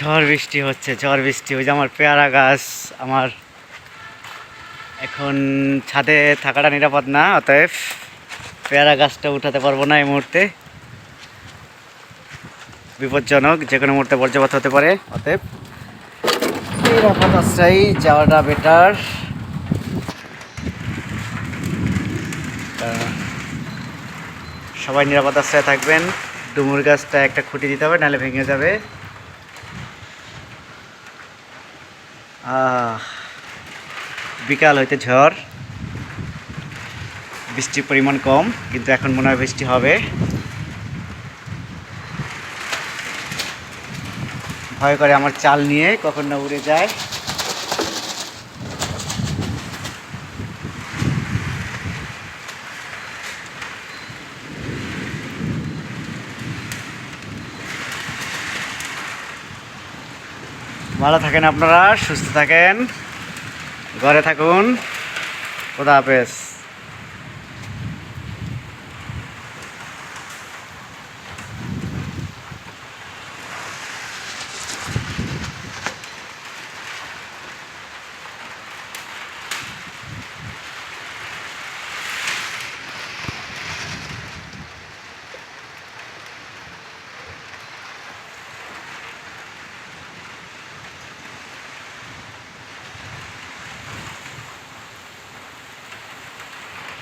ঝড় বৃষ্টি হচ্ছে, ঝড় বৃষ্টি। ওই যে আমার পেয়ারা গাছ, আমার এখন ছাদে থাকাটা নিরাপদ না, অতএব পেয়ারা গাছটা উঠাতে পারব না এই মুহূর্তে। বিপজ্জনক, যে কোনো মুহূর্তে বর্জ্যপাত হতে পারে, অতএব নিরাপদ আশ্রয়ী যাওয়াটা বেটার সবাই নিরাপদ আশ্রয় থাকবেন। ডুমুর গাছটা একটা খুঁটি দিতে হবে, নাহলে ভেঙে যাবে। বিকাল হইতে ঝড়। বৃষ্টির পরিমাণ কম, কিন্তু এখন মনে হয় বৃষ্টি হবে। ভয় করে আমার চাল নিয়ে কখন না উড়ে যায়। ভালো থাকেন আপনারা সুস্থ থাকেন। ঘরে থাকুন। খোদা হাফেজ।